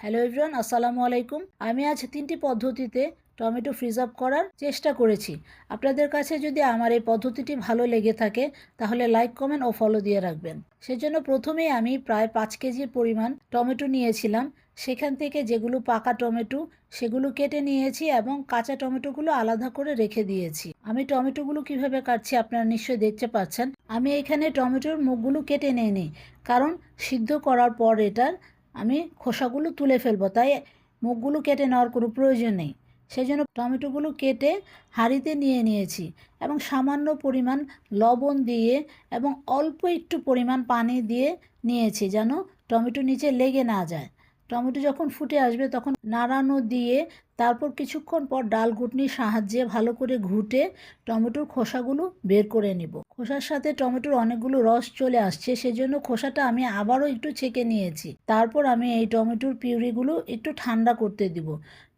Hello everyone আসসালামু আলাইকুম। আমি আজ তিনটি পদ্ধতিতে টমেটো ফ্রিজ আপ করার চেষ্টা করেছি। আপনাদের কাছে যদি আমার এই পদ্ধতিটি ভালো লেগে থাকে, তাহলে লাইক কমেন্ট ও ফলো দিয়ে রাখবেন। সেজন্য প্রথমেই আমি প্রায় পাঁচ কেজির পরিমাণ টমেটো নিয়েছিলাম। সেখান থেকে যেগুলো পাকা টমেটো, সেগুলো কেটে নিয়েছি এবং কাঁচা টমেটোগুলো আলাদা করে রেখে দিয়েছি। আমি টমেটোগুলো কীভাবে কাটছি আপনারা নিশ্চয়ই দেখতে পাচ্ছেন। আমি এখানে টমেটোর মুখগুলো কেটে নিইনি, কারণ সিদ্ধ করার পর এটার আমি খোসাগুলো তুলে ফেলব, তাই মুখগুলো কেটে নেওয়ার কোনো প্রয়োজন নেই। সেই জন্য টমেটোগুলো কেটে হাঁড়িতে নিয়ে নিয়েছি এবং সামান্য পরিমাণ লবণ দিয়ে এবং অল্প একটু পরিমাণ পানি দিয়ে নিয়েছি যেন টমেটো নিচে লেগে না যায়। টমেটো যখন ফুটে আসবে তখন নাড়ানো দিয়ে তারপর কিছুক্ষণ পর ডাল ঘুটনির সাহায্যে ভালো করে ঘুটে টমেটোর খোসাগুলো বের করে নিব। খোসার সাথে টমেটোর অনেকগুলো রস চলে আসছে, সেজন্য খোসাটা আমি আবারও একটু ছেঁকে নিয়েছি। তারপর আমি এই টমেটোর পিউরিগুলো একটু ঠান্ডা করতে দিব।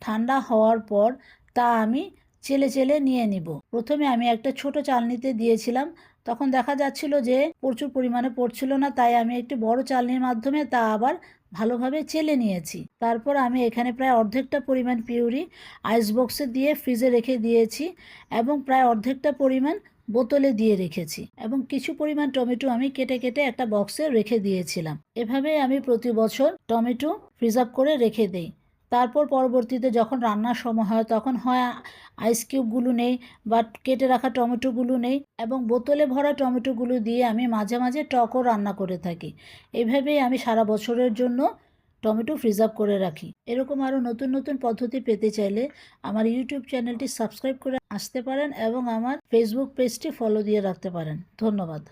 ঠান্ডা হওয়ার পর তা আমি চেলে চেলে নিয়ে নিব। প্রথমে আমি একটা ছোট চালনিতে দিয়েছিলাম। তখন দেখা যাচ্ছিল যে প্রচুর পরিমাণে পড়ছিল না, তাই আমি একটি বড় চালনির মাধ্যমে তা আবার ভালোভাবে চেলে নিয়েছি। তারপর আমি এখানে প্রায় অর্ধেকটা পরিমাণ পিউরি আইস বক্সে দিয়ে ফ্রিজে রেখে দিয়েছি এবং প্রায় অর্ধেকটা পরিমাণ বোতলে দিয়ে রেখেছি এবং কিছু পরিমাণ টমেটো আমি কেটে কেটে একটা বক্সে রেখে দিয়েছিলাম। এভাবে আমি প্রতি বছর টমেটো ফ্রিজ আপ করে রেখে দেই। তারপর পরবর্তীতে যখন রান্নার সময় হয়, তখন হয় আইস কিউবগুলো নেই বা কেটে রাখা টমেটোগুলো নেই এবং বোতলে ভরা টমেটোগুলো দিয়ে আমি মাঝে মাঝে টকও রান্না করে থাকি। এভাবেই আমি সারা বছরের জন্য টমেটো ফ্রিজ আপ করে রাখি। এরকম আরও নতুন নতুন পদ্ধতি পেতে চাইলে আমার ইউটিউব চ্যানেলটি সাবস্ক্রাইব করে আসতে পারেন এবং আমার ফেসবুক পেজটি ফলো দিয়ে রাখতে পারেন। ধন্যবাদ।